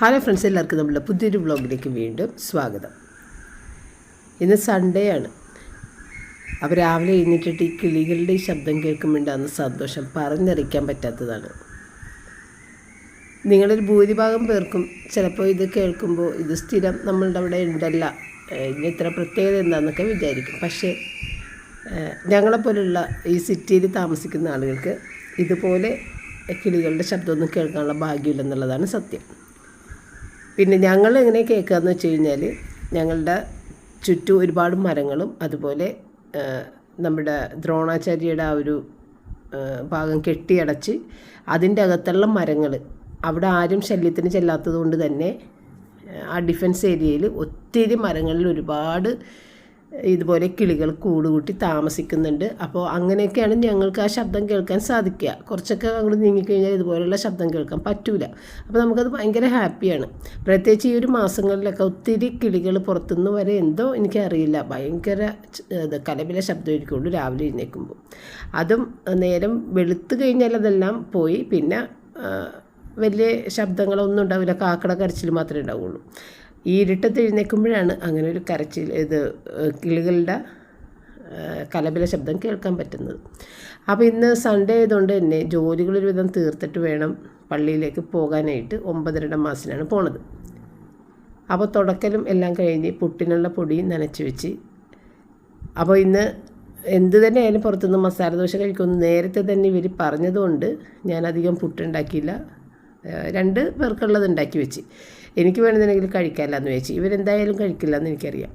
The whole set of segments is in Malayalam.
ഹലോ ഫ്രണ്ട്സ് എല്ലാവർക്കും നമ്മുടെ പുതിയൊരു വ്ളോഗിലേക്ക് വീണ്ടും സ്വാഗതം. ഇന്ന് സൺഡേ ആണ്. അപ്പോൾ രാവിലെ എഴുന്നേറ്റിട്ട് ഈ കിളികളുടെ ഈ ശബ്ദം കേൾക്കുമ്പോണ്ടാകുന്ന സന്തോഷം. പറഞ്ഞറിയിക്കാൻ പറ്റാത്തതാണ്. നിങ്ങളിൽ ഭൂരിഭാഗം പേർക്കും ചിലപ്പോൾ ഇത് കേൾക്കുമ്പോൾ ഇത് സ്ഥിരം നമ്മളുടെ അവിടെ ഉണ്ടല്ല. ഇനി ഇത്ര പ്രത്യേകത എന്താണെന്നൊക്കെ വിചാരിക്കും. പക്ഷേ ഞങ്ങളെപ്പോലുള്ള ഈ സിറ്റിയിൽ താമസിക്കുന്ന ആളുകൾക്ക് ഇതുപോലെ കിളികളുടെ ശബ്ദമൊന്നും കേൾക്കാനുള്ള ഭാഗ്യമില്ലെന്നുള്ളതാണ് സത്യം. പിന്നെ ഞങ്ങൾ എങ്ങനെ കേൾക്കുകയെന്ന് വെച്ച് കഴിഞ്ഞാൽ ഞങ്ങളുടെ ചുറ്റും ഒരുപാട് മരങ്ങളും അതുപോലെ നമ്മുടെ ദ്രോണാചാര്യയുടെ ആ ഒരു ഭാഗം കെട്ടിയടച്ച് അതിന്റെ അകത്തുള്ള മരങ്ങൾ അവിടെ ആരും ശല്യത്തിന് ചെല്ലാത്തത് കൊണ്ട് തന്നെ ആ ഡിഫൻസ് ഏരിയയിൽ ഒത്തിരി മരങ്ങളിൽ ഒരുപാട് ഇതുപോലെ കിളികൾ കൂടുകൂട്ടി താമസിക്കുന്നുണ്ട്. അപ്പോൾ അങ്ങനെയൊക്കെയാണ് ഞങ്ങൾക്ക് ആ ശബ്ദം കേൾക്കാൻ സാധിക്കുക. കുറച്ചൊക്കെ അങ്ങോട്ട് നീങ്ങിക്കഴിഞ്ഞാൽ ഇതുപോലെയുള്ള ശബ്ദം കേൾക്കാൻ പറ്റൂല. അപ്പോൾ നമുക്കത് ഭയങ്കര ഹാപ്പിയാണ്. പ്രത്യേകിച്ച് ഈ ഒരു മാസങ്ങളിലൊക്കെ ഒത്തിരി കിളികൾ പുറത്തുനിന്ന് വരെ എന്തോ എനിക്കറിയില്ല. ഭയങ്കര കലപില ശബ്ദമായിരിക്കുള്ളൂ രാവിലെ എഴുന്നേൽക്കുമ്പോൾ. അതും നേരം വെളുത്തു കഴിഞ്ഞാൽ അതെല്ലാം പോയി. പിന്നെ വലിയ ശബ്ദങ്ങളൊന്നും ഉണ്ടാവില്ല. കാക്കട കരച്ചിൽ മാത്രമേ ഉണ്ടാവുള്ളൂ. ഈ ഇരുട്ടത്ത് എഴുന്നേൽക്കുമ്പോഴാണ് അങ്ങനെ ഒരു കരച്ചിൽ ഇത് കിളികളുടെ കലപില ശബ്ദം കേൾക്കാൻ പറ്റുന്നത്. അപ്പോൾ ഇന്ന് സൺഡേ ആയതുകൊണ്ട് തന്നെ ജോലികൾ ഒരുവിധം തീർത്തിട്ട് വേണം പള്ളിയിലേക്ക് പോകാനായിട്ട്. ഒമ്പതരയുടെ മാസത്തിനാണ് പോണത്. അപ്പോൾ തുടക്കലും എല്ലാം കഴിഞ്ഞ് പുട്ടിനുള്ള പൊടി നനച്ച് വെച്ച്. അപ്പോൾ ഇന്ന് എന്ത് തന്നെ ആയാലും പുറത്തുനിന്ന് മസാല ദോശ കഴിക്കുമെന്ന് നേരത്തെ തന്നെ ഇവർ പറഞ്ഞതുകൊണ്ട് ഞാനധികം പുട്ടുണ്ടാക്കിയില്ല. രണ്ട് പേർക്കുള്ളത് ഉണ്ടാക്കി വെച്ച്. എനിക്ക് വേണമെന്നുണ്ടെങ്കിൽ കഴിക്കാമല്ല എന്ന് വെച്ച് ഇവരെന്തായാലും കഴിക്കില്ല എന്ന് എനിക്കറിയാം.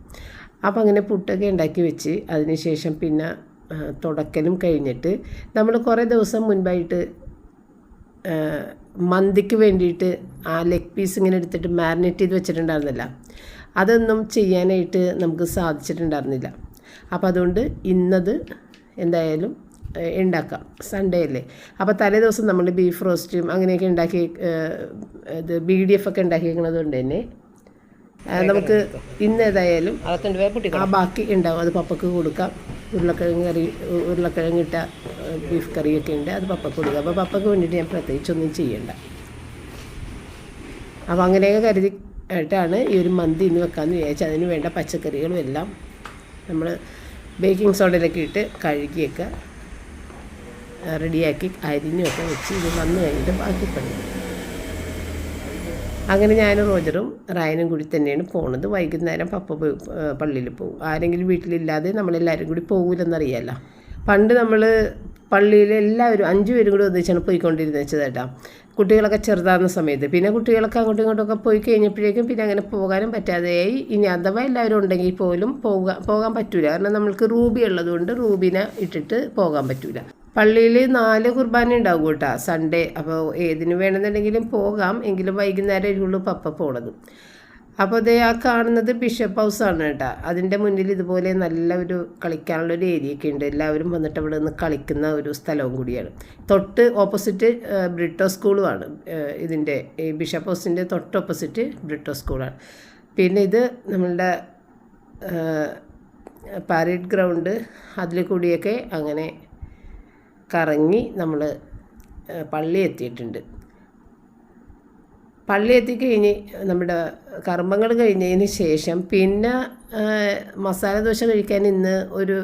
അപ്പം അങ്ങനെ പുട്ടൊക്കെ ഉണ്ടാക്കി വെച്ച് അതിനുശേഷം പിന്നെ തുടക്കലും കഴിഞ്ഞിട്ട് നമ്മൾ കുറേ ദിവസം മുൻപായിട്ട് മന്തിക്ക് വേണ്ടിയിട്ട് ആ ലെഗ് പീസ് ഇങ്ങനെ എടുത്തിട്ട് മാരിനേറ്റ് ചെയ്ത് വെച്ചിട്ടുണ്ടായിരുന്നില്ല. അതൊന്നും ചെയ്യാനായിട്ട് നമുക്ക് സാധിച്ചിട്ടുണ്ടായിരുന്നില്ല. അപ്പോൾ അതുകൊണ്ട് ഇന്നത് എന്തായാലും ഉണ്ടാക്കാം സൺഡേ അല്ലേ? അപ്പോൾ തലേ ദിവസം നമ്മൾ ബീഫ് റോസ്റ്റും അങ്ങനെയൊക്കെ ഉണ്ടാക്കി ഇത് ബി ഡി എഫ് ഒക്കെ ഉണ്ടാക്കിയിരിക്കുന്നത് കൊണ്ട് തന്നെ നമുക്ക് ഇന്ന് ഏതായാലും ആ ബാക്കി ഉണ്ടാവും അത് പപ്പക്ക് കൊടുക്കാം. ഉരുളക്കിഴങ്ങ് കറി ഉരുളക്കിഴങ്ങ് ഇട്ട ബീഫ് കറിയൊക്കെ ഉണ്ട് അത് പപ്പക്ക് കൊടുക്കാം. അപ്പോൾ പപ്പക്ക് വേണ്ടിയിട്ട് ഞാൻ പ്രത്യേകിച്ചൊന്നും ചെയ്യണ്ട. അപ്പോൾ അങ്ങനെയൊക്കെ കരുതി ആയിട്ടാണ് ഈ ഒരു മന്തി ഇന്ന് വെക്കാമെന്ന് വിചാരിച്ചു അതിന് വേണ്ട പച്ചക്കറികളും എല്ലാം നമ്മൾ ബേക്കിംഗ് സോഡയിലൊക്കെ ഇട്ട് കഴുകിയൊക്കെ. റെഡിയാക്കി അരിഞ്ഞൊക്കെ വെച്ച് ഇത് വന്നു കഴിഞ്ഞിട്ട് ബാക്കി പണി. അങ്ങനെ ഞാനും റോജറും റായനും കൂടി തന്നെയാണ് പോണത്. വൈകുന്നേരം പപ്പ പള്ളിയിൽ പോകും. ആരെങ്കിലും വീട്ടിലില്ലാതെ നമ്മളെല്ലാവരും കൂടി പോകില്ലെന്നറിയാമല്ലോ പണ്ട് നമ്മൾ പള്ളിയിൽ എല്ലാവരും അഞ്ചു പേരും കൂടി ഒന്നിച്ചാണ് പോയിക്കൊണ്ടിരുന്നത് ചേട്ടാ കുട്ടികളൊക്കെ ചെറുതാകുന്ന സമയത്ത്. പിന്നെ കുട്ടികളൊക്കെ അങ്ങോട്ടും ഇങ്ങോട്ടൊക്കെ പോയി കഴിഞ്ഞപ്പോഴേക്കും പിന്നെ അങ്ങനെ പോകാനും പറ്റാതെയായി ഇനി അഥവാ എല്ലാവരും ഉണ്ടെങ്കിൽ പോലും പോകാൻ പോകാൻ പറ്റൂല. കാരണം നമ്മൾക്ക് റൂബി ഉള്ളതുകൊണ്ട് റൂബിനെ ഇട്ടിട്ട് പോകാൻ പറ്റൂല. പള്ളിയിൽ നാല് കുർബാന ഉണ്ടാവും കേട്ടോ. സൺഡേ അപ്പോൾ ഏതിന് വേണമെന്നുണ്ടെങ്കിലും പോകാം. എങ്കിലും വൈകുന്നേരം ആയിരിക്കുള്ളൂ പപ്പ പോണത്. അപ്പോൾ അതേ ആ കാണുന്നത് ബിഷപ്പ് ഹൗസാണ് കേട്ടോ. അതിന്റെ മുന്നിൽ ഇതുപോലെ നല്ല ഒരു കളിക്കാനുള്ള ഒരു ഏരിയ ഒക്കെ ഉണ്ട്. എല്ലാവരും വന്നിട്ട് അവിടെ നിന്ന് കളിക്കുന്ന ഒരു സ്ഥലവും കൂടിയാണ്. തൊട്ട് ഓപ്പോസിറ്റ് ബ്രിട്ടോ സ്കൂളുമാണ് ഇതിന്റെ ഈ ബിഷപ്പ് ഹൗസിന്റെ തൊട്ട് ഓപ്പോസിറ്റ് ബ്രിട്ടോ സ്കൂളാണ് പിന്നെ ഇത് നമ്മളുടെ പാരേഡ് ഗ്രൗണ്ട് അതിൽ കൂടിയൊക്കെ അങ്ങനെ കറങ്ങി നമ്മൾ പള്ളി എത്തിയിട്ടുണ്ട്. പള്ളി എത്തിക്കഴിഞ്ഞ് നമ്മുടെ കർമ്മങ്ങൾ കഴിഞ്ഞതിന് ശേഷം പിന്നെ മസാല ദോശ കഴിക്കാൻ ഇന്ന് ഒരു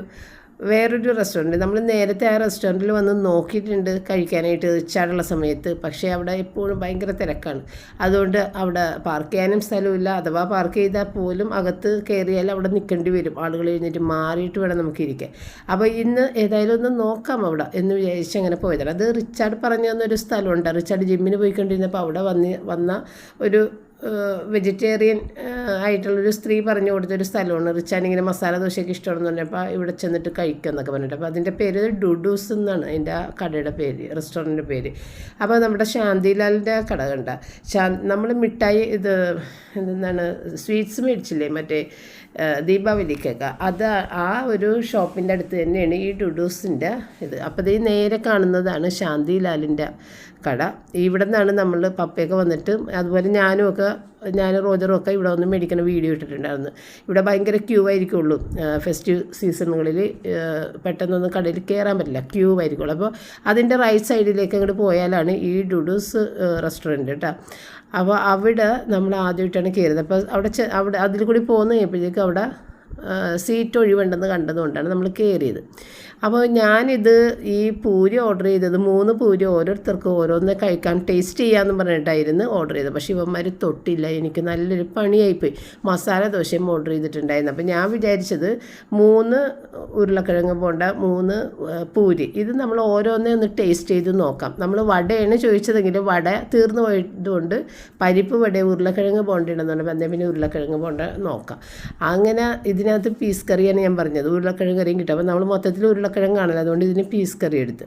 വേറൊരു റെസ്റ്റോറന്റ് നമ്മൾ നേരത്തെ ആ റെസ്റ്റോറന്റിൽ വന്ന് നോക്കിയിട്ടുണ്ട് കഴിക്കാനായിട്ട് ഉച്ചാടുള്ള സമയത്ത്. പക്ഷേ അവിടെ എപ്പോഴും ഭയങ്കര തിരക്കാണ്. അതുകൊണ്ട് അവിടെ പാർക്ക് ചെയ്യാനും സ്ഥലമില്ല അഥവാ പാർക്ക് ചെയ്താൽ പോലും അകത്ത് കയറിയാൽ അവിടെ നിൽക്കേണ്ടി വരും. ആളുകൾ എഴുന്നേറ്റ് മാറിയിട്ട് വേണം നമുക്ക് ഇരിക്കാൻ. അപ്പോൾ ഇന്ന് ഏതായാലും ഒന്ന് നോക്കാം അവിടെ എന്ന് വിചാരിച്ച് അങ്ങനെ പോയതാണ്. അത് റിച്ചാർഡ് പറഞ്ഞു തന്നൊരു സ്ഥലമുണ്ട്. റിച്ചാർഡ് ജിമ്മിന് പോയിക്കൊണ്ടിരുന്നപ്പോൾ അവിടെ വന്ന് വന്ന ഒരു വെജിറ്റേറിയൻ ആയിട്ടുള്ളൊരു സ്ത്രീ പറഞ്ഞു കൊടുത്തൊരു സ്ഥലമാണ്. റിച്ചാൻ ഇങ്ങനെ മസാല ദോശയൊക്കെ ഇഷ്ടമാണെന്ന് പറഞ്ഞപ്പോൾ ഇവിടെ ചെന്നിട്ട് കഴിക്കുക എന്നൊക്കെ പറഞ്ഞിട്ട്. അപ്പോൾ അതിന്റെ പേര് ഡുഡൂസ് എന്നാണ്. അതിന്റെ കടയുടെ പേര് റെസ്റ്റോറന്റിന്റെ പേര്. അപ്പോൾ നമ്മുടെ ശാന്തിലാലിന്റെ കട കണ്ട. ശാ നമ്മൾ മിഠായി ഇത് എന്താണ് സ്വീറ്റ്സ് മേടിച്ചില്ലേ? മറ്റേ ദീപാവലി ദീപാവലിക്കൊക്കെ. അത് ആ ഒരു ഷോപ്പിന്റെ അടുത്ത് തന്നെയാണ് ഈ ഡുഡൂസിന്റെ ഇത്. അപ്പോൾ ഇത് നേരെ കാണുന്നതാണ് ശാന്തിലാലിന്റെ കട. ഇവിടെ നിന്നാണ് നമ്മൾ പപ്പയൊക്കെ വന്നിട്ട് അതുപോലെ ഞാനും ഒക്കെ ഞാൻ റോജറും ഒക്കെ ഇവിടെ വന്ന് മേടിക്കുന്ന വീഡിയോ ഇട്ടിട്ടുണ്ടായിരുന്നു. ഇവിടെ ഭയങ്കര ക്യൂ ആയിരിക്കുള്ളൂ. ഫെസ്റ്റീവ് സീസണുകളിൽ പെട്ടെന്നൊന്നും കടയിൽ കയറാൻ പറ്റില്ല. ക്യൂ ആയിരിക്കുള്ളൂ. അപ്പോൾ അതിന്റെ റൈറ്റ് സൈഡിലേക്ക് അങ്ങോട്ട് പോയാലാണ് ഈ ഡുഡൂസ് റെസ്റ്റോറന്റ് കേട്ടോ അപ്പോൾ അവിടെ നമ്മൾ ആദ്യമായിട്ടാണ് കയറിയത് അപ്പോൾ അവിടെ അവിടെ അതിൽ കൂടി പോകുന്ന കഴിയുമ്പോഴേക്കും അവിടെ സീറ്റ് ഒഴിവുണ്ടെന്ന് കണ്ടതുകൊണ്ടാണ് നമ്മൾ കയറിയത് അപ്പോൾ ഞാനിത് ഈ പൂരി ഓർഡർ ചെയ്തത് മൂന്ന് പൂരി ഓരോരുത്തർക്കും ഓരോന്ന് കഴിക്കാൻ ടേസ്റ്റ് ചെയ്യാമെന്ന് പറഞ്ഞിട്ടായിരുന്നു ഓർഡർ ചെയ്തത്. പക്ഷേ ഇവന്മാർ തൊട്ടില്ല. എനിക്ക് നല്ലൊരു പണിയായിപ്പോയി. മസാല ദോശയും ഓർഡർ ചെയ്തിട്ടുണ്ടായിരുന്നു. അപ്പോൾ ഞാൻ വിചാരിച്ചത് മൂന്ന് ഉരുളക്കിഴങ്ങ് പോണ്ട മൂന്ന് പൂരി. ഇത് നമ്മൾ ഓരോന്നേ ഒന്ന് ടേസ്റ്റ് ചെയ്ത് നോക്കാം. നമ്മൾ വടയാണ് ചോദിച്ചതെങ്കിൽ വട തീർന്നു പോയതുകൊണ്ട് പരിപ്പ് വട ഉരുളക്കിഴങ്ങ് പോണ്ടിടുന്നുണ്ട് എന്നാൽ പിന്നെ ഉരുളക്കിഴങ്ങ് പോണ്ട നോക്കാം. അങ്ങനെ ഇതിനകത്ത് പീസ് കറിയാണ് ഞാൻ പറഞ്ഞത്. ഉരുളക്കിഴങ്ങ് കറിയും കിട്ടും. അപ്പോൾ നമ്മൾ മൊത്തത്തിൽ ഉരുളക്കിഴങ്ങാണല്ലോ അതുകൊണ്ട് ഇതിന് പീസ് കറി എടുത്ത്.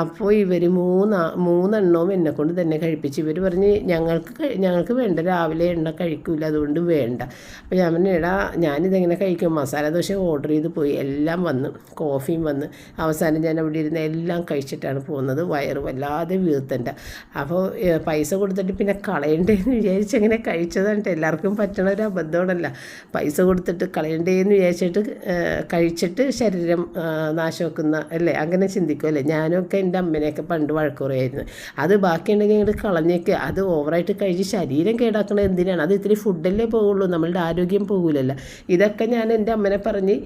അപ്പോൾ ഇവർ മൂന്ന് മൂന്നെണ്ണവും എന്നെ കൊണ്ട് തന്നെ കഴിപ്പിച്ച്. ഇവർ പറഞ്ഞ് ഞങ്ങൾക്ക് ഞങ്ങൾക്ക് വേണ്ട. രാവിലെ എണ്ണ കഴിക്കില്ല അതുകൊണ്ട് വേണ്ട. അപ്പോൾ ഞാൻ പറഞ്ഞു എടാ ഞാനിതെങ്ങനെ കഴിക്കും? മസാല ദോശ ഓർഡർ ചെയ്ത് പോയി. എല്ലാം വന്ന് കോഫിയും വന്ന് അവസാനം ഞാൻ അവിടെ ഇരുന്ന് എല്ലാം കഴിച്ചിട്ടാണ് പോകുന്നത്. വയറ് വല്ലാതെ വീർത്തണ്ട. അപ്പോൾ പൈസ കൊടുത്തിട്ട് പിന്നെ കളയണ്ടേന്ന് വിചാരിച്ച് അങ്ങനെ കഴിച്ചതാണ് എല്ലാവർക്കും പറ്റണ ഒരു അബദ്ധമാണല്ല. പൈസ കൊടുത്തിട്ട് കളയണ്ടേന്ന് വിചാരിച്ചിട്ട് കഴിച്ചിട്ട് ശരീരം ഏഹ്, വെക്കുന്ന അല്ലേ? അങ്ങനെ ചിന്തിക്കും അല്ലേ? ഞാനൊക്കെ എന്റെ അമ്മേനെയൊക്കെ പണ്ട് വഴക്ക് പറയായിരുന്നു അത് ബാക്കിയുണ്ടെങ്കിൽ ഇങ്ങോട്ട് കളഞ്ഞേക്ക്. അത് ഓവറായിട്ട് കഴിച്ച് ശരീരം കേടാക്കണത് എന്തിനാണ്? അത് ഇത്തിരി ഫുഡല്ലേ പോകുള്ളൂ നമ്മളുടെ ആരോഗ്യം പോകില്ലല്ലോ ഇതൊക്കെ ഞാൻ എന്റെ അമ്മനെ പറഞ്ഞ്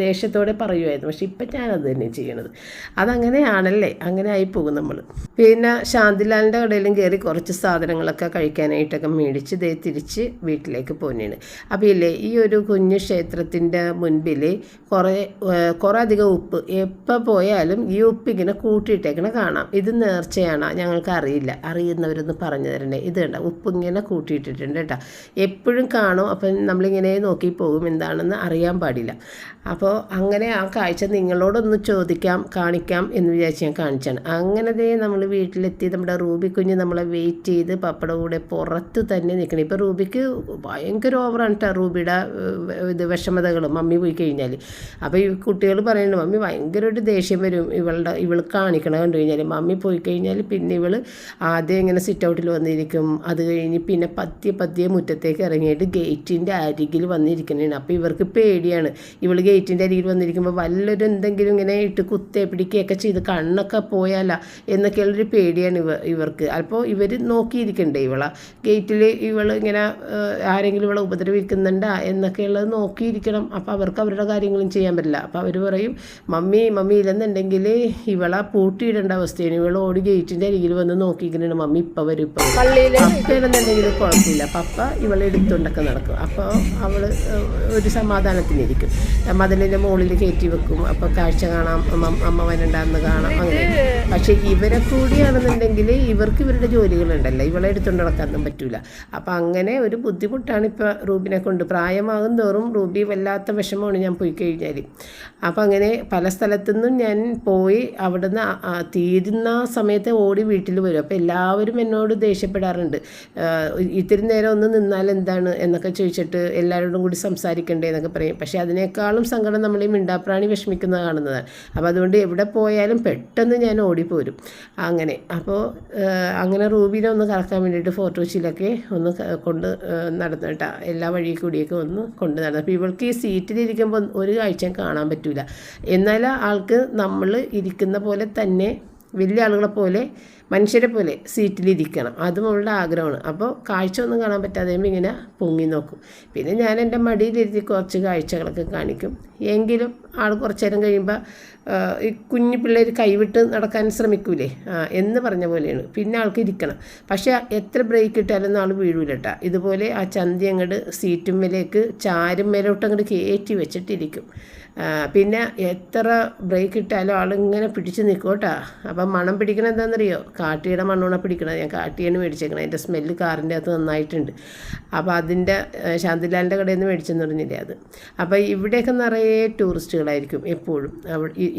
ദേഷ്യത്തോടെ പറയുമായിരുന്നു പക്ഷെ ഇപ്പം ഞാനത് തന്നെ ചെയ്യണത്. അതങ്ങനെയാണല്ലേ? അങ്ങനെ ആയി പോകും നമ്മൾ പിന്നെ ശാന്തിലാലിന്റെ കടയിലും കയറി കുറച്ച് സാധനങ്ങളൊക്കെ കഴിക്കാനായിട്ടൊക്കെ മേടിച്ച് ദേ തിരിച്ച് വീട്ടിലേക്ക് പോന്നെയാണ് അപ്പോൾ ഇല്ലേ ഈ ഒരു കുഞ്ഞു ക്ഷേത്രത്തിന്റെ മുൻപിൽ കുറേ കുറേ അധികം ഉപ്പ് എപ്പോൾ പോയാലും ഈ ഉപ്പ് ഇങ്ങനെ കൂട്ടിയിട്ടേക്കണ കാണാം. ഇത് നേർച്ചയാണോ? ഞങ്ങൾക്ക് അറിയില്ല. അറിയുന്നവരൊന്ന് പറഞ്ഞു തരണ്ടേ? ഇത് കണ്ട? ഉപ്പ് ഇങ്ങനെ കൂട്ടിയിട്ടിട്ടുണ്ട് കേട്ടോ. എപ്പോഴും കാണും. അപ്പം നമ്മളിങ്ങനെ നോക്കി പോകും എന്താണെന്ന് അറിയാൻ പാടില്ല. അപ്പോൾ അങ്ങനെ ആ കാഴ്ച നിങ്ങളോടൊന്ന് ചോദിക്കാം കാണിക്കാം എന്ന് വിചാരിച്ച് ഞാൻ കാണിച്ചാണ്. അങ്ങനെ ദേ നമ്മൾ വീട്ടിലെത്തി നമ്മുടെ റൂബി കുഞ്ഞ് നമ്മളെ വെയിറ്റ് ചെയ്ത് പപ്പട കൂടെ പുറത്ത് തന്നെ നിൽക്കണം. ഇപ്പോൾ റൂബിക്ക് ഭയങ്കര ഓവറാണ് കേട്ടോ റൂബിയുടെ ഇത് വിഷമതകൾ മമ്മി പോയി കഴിഞ്ഞാൽ അപ്പോൾ ഈ കുട്ടികൾ പറയുന്നുണ്ട് മമ്മി ഭയങ്കര ഒരു ദേഷ്യം വരും ഇവളുടെ ഇവൾ കാണിക്കണം കണ്ടു കഴിഞ്ഞാൽ മമ്മി പോയി കഴിഞ്ഞാൽ പിന്നെ ഇവൾ ആദ്യം ഇങ്ങനെ സിറ്റ് ഔട്ടിൽ വന്നിരിക്കും. അത് കഴിഞ്ഞ് പിന്നെ പതിയെ പതിയെ മുറ്റത്തേക്ക് ഇറങ്ങിയിട്ട് ഗേറ്റിന്റെ അരികിൽ വന്നിരിക്കുന്നതാണ് അപ്പോൾ ഇവർക്ക് പേടിയാണ്. ഇവൾ ഗേറ്റിന്റെ അരികിൽ വന്നിരിക്കുമ്പോൾ വല്ലൊരു എന്തെങ്കിലും ഇങ്ങനെ ഇട്ട് കുത്തേ പിടിക്കുകയൊക്കെ ചെയ്ത് കണ്ണൊക്കെ പോയാല എന്നൊക്കെയുള്ളൊരു പേടിയാണ് ഇവ ഇവർക്ക്. അപ്പോൾ ഇവർ നോക്കിയിരിക്കണ്ടേ ഇവളെ. ഗേറ്റിൽ ഇവൾ ഇങ്ങനെ ആരെങ്കിലും ഇവളെ ഉപദ്രവിക്കുന്നുണ്ടാ എന്നൊക്കെയുള്ളത് നോക്കിയിരിക്കണം. അപ്പോൾ അവർക്ക് അവരുടെ കാര്യങ്ങളും ചെയ്യാൻ പറ്റില്ല. അപ്പോൾ അവർ പറയും മമ്മി മമ്മി ഇല്ലെന്നുണ്ടെങ്കിൽ ഇവളെ പൂട്ടിയിടേണ്ട അവസ്ഥയാണ്. ഇവൾ ഓടി ഗേറ്റിന്റെ അരികിൽ വന്ന് നോക്കിയിരിക്കുന്നുണ്ട് മമ്മി ഇപ്പം വരും ഇപ്പം പപ്പയാണെന്നുണ്ടെങ്കിൽ കുഴപ്പമില്ല. പപ്പ ഇവളെ എടുത്തുകൊണ്ടൊക്കെ നടക്കും. അപ്പോൾ അവൾ ഒരു സമാധാനത്തിനിരിക്കും. മതിലിന്റെ മുകളിൽ കയറ്റി വെക്കും. അപ്പോൾ കാഴ്ച കാണാം. അമ്മ അമ്മ വരണ്ടാന്ന് കാണാം. അങ്ങനെ. പക്ഷേ ഇവരെ കൂടിയാണെന്നുണ്ടെങ്കിൽ ഇവർക്ക് ഇവരുടെ ജോലികളുണ്ടല്ലോ. ഇവളെ എടുത്തുകൊണ്ട് നടക്കാനൊന്നും പറ്റൂല. അപ്പം അങ്ങനെ ഒരു ബുദ്ധിമുട്ടാണ് ഇപ്പോൾ റൂബിനെ കൊണ്ട്. പ്രായമാകും തോറും റൂബി വല്ലാത്ത വിഷമമാണ് ഞാൻ പോയി കഴിഞ്ഞാൽ അപ്പം അങ്ങനെ പല സ്ഥലത്തുനിന്നും ഞാൻ പോയി അവിടുന്ന് തീരുന്ന സമയത്ത് ഓടി വീട്ടിൽ വരും. അപ്പോൾ എല്ലാവരും എന്നോട് ദേഷ്യപ്പെടാറുണ്ട്. ഇത്തിരി നേരം ഒന്ന് നിന്നാൽ എന്താണ് എന്നൊക്കെ ചോദിച്ചിട്ട് എല്ലാവരോടും കൂടി സംസാരിക്കണ്ടേ എന്നൊക്കെ പറയും. പക്ഷേ അതിനേക്കാളും സങ്കടം നമ്മൾ ഈ മിണ്ടാപ്രാണി വിഷമിക്കുന്നത് കാണുന്നതാണ്. അപ്പോൾ അതുകൊണ്ട് എവിടെ പോയാലും പെട്ടെന്ന് ഞാൻ ഓടിപ്പോരും. അങ്ങനെ. അപ്പോൾ അങ്ങനെ റൂബിനെ ഒന്ന് കറക്കാൻ വേണ്ടിയിട്ട് ഫോർട്ട് കൊച്ചിയിലൊക്കെ ഒന്ന് കൊണ്ട് നടന്നിട്ടാണ് എല്ലാ വഴി കൂടിയൊക്കെ ഒന്ന് കൊണ്ട് നടന്നു. അപ്പോൾ ഇവൾക്ക് ഈ സീറ്റിലിരിക്കുമ്പോൾ ഒരു കാഴ്ച കാണാൻ പറ്റില്ല എന്നാൽ ആൾക്ക് നമ്മൾ ഇരിക്കുന്ന പോലെ തന്നെ വലിയ ആളുകളെ പോലെ മനുഷ്യരെ പോലെ സീറ്റിലിരിക്കണം. അതും അവളുടെ ആഗ്രഹമാണ്. അപ്പോൾ കാഴ്ച ഒന്നും കാണാൻ പറ്റാതെ ഇങ്ങനെ പൊങ്ങി നോക്കും. പിന്നെ ഞാൻ എന്റെ മടിയിലിരുത്തി കുറച്ച് കാഴ്ചകളൊക്കെ കാണിക്കും. എങ്കിലും ആൾ കുറച്ച് നേരം കഴിയുമ്പോൾ ഈ കുഞ്ഞു പിള്ളേർ കൈവിട്ട് നടക്കാൻ ശ്രമിക്കൂലേ? എന്ന് പറഞ്ഞ പോലെയാണ്. പിന്നെ ആൾക്ക് ഇരിക്കണം. പക്ഷേ എത്ര ബ്രേക്ക് ഇട്ടാലും ആൾ വീഴൂല കേട്ടോ. ഇതുപോലെ ആ ചന്തി അങ്ങോട്ട് സീറ്റും മേലേക്ക് ചാരും മേലോട്ട് അങ്ങോട്ട് കയറ്റി വെച്ചിട്ടിരിക്കും. പിന്നെ എത്ര ബ്രേക്ക് ഇട്ടാലും ആളിങ്ങനെ പിടിച്ച് നിൽക്കും കേട്ടോ. അപ്പം മണം പിടിക്കണത് എന്താണെന്നറിയോ? കാട്ടിയുടെ മണ്ണോണ പിടിക്കണത്. ഞാൻ കാട്ടിയാണ് മേടിച്ചേക്കണത്. അതിന്റെ സ്മെല്ല് കാറിന്റെ അകത്ത് നന്നായിട്ടുണ്ട്. അപ്പോൾ അതിന്റെ ശാന്തിലാലിന്റെ കടയിൽ നിന്ന് മേടിച്ചെന്ന് പറഞ്ഞില്ലേ അത്. അപ്പോൾ ഇവിടെയൊക്കെ നിറയെ ടൂറിസ്റ്റുകളായിരിക്കും എപ്പോഴും.